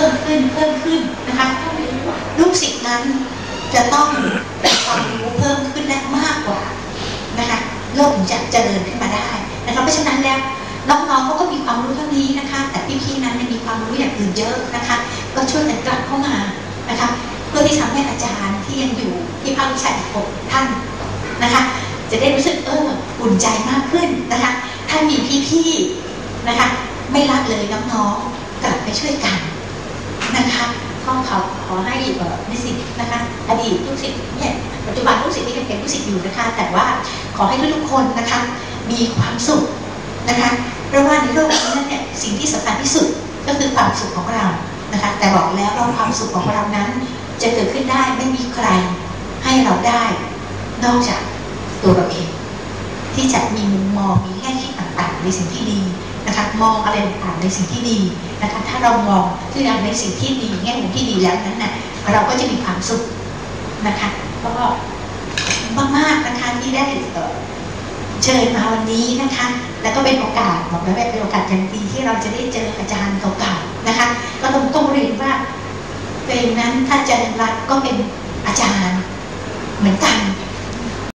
พิ่มขึ้นเพิ่มขึ้นนะคะลูกศิษย์นั้นจะต้องความรู้เพิ่มขึ้นได้มากกว่านะคะโลกถึงจะเจริญขึ้นมาได้นะคะเพราะฉะนั้นแล้วน้องๆเขาก็มีความรู้เท่านี้นะคะ แต่พี่ๆนั้นมีความรู้อย่างอื่นเยอะนะคะ ก็ช่วยกันกลับเข้ามานะคะเพื่อที่ทำให้อาจารย์ที่ยังอยู่ที่ภาควิชาอีกหกท่านนะคะ จะได้รู้สึกเอออุ่นใจมากขึ้นนะคะ ถ้ามีพี่ๆนะคะ ไม่ละเลยน้องๆกลับไปช่วยกัน นะคะก็ขอขอให้นิสิตนะคะอดีตลูกศิษย์เนี่ยปัจจุบันลูกศิษย์ที่ยังเป็นลูกศิษย์อยู่นะคะแต่ว่าขอให้ทุกๆคนนะคะมีความสุขนะคะเพราะว่าในโลกนี้นั้นเนี่ยสิ่งที่สำคัญที่สุดก็คือความสุขของเรานะคะแต่บอกแล้วว่าความสุขของเรานั้น จะเกิดขึ้นได้ไม่มีใครให้เราได้ นอกจากตัวเราเองที่จะมีมุมมองมีแง่คิดต่างๆในสิ่งที่ดี นะคะมองอะไรต่างๆในสิ่งที่ดีนะคะถ้าเรามองที่ในสิ่งที่ดีแง่มุมที่ดีแล้วนั้นน่ะเราก็จะมีความสุขนะคะก็มากๆนะคะที่ได้เอ่อเชิญมาวันนี้นะคะ แล้วก็เป็นโอกาสบอกแล้วว่าเป็นโอกาสอย่างดีที่เราจะได้เจออาจารย์เก่าๆนะคะ ก็ต้องต้องเรียนว่าตัวเองนั้นถ้าอาจารย์รัฐก็เป็นอาจารย์เหมือนกัน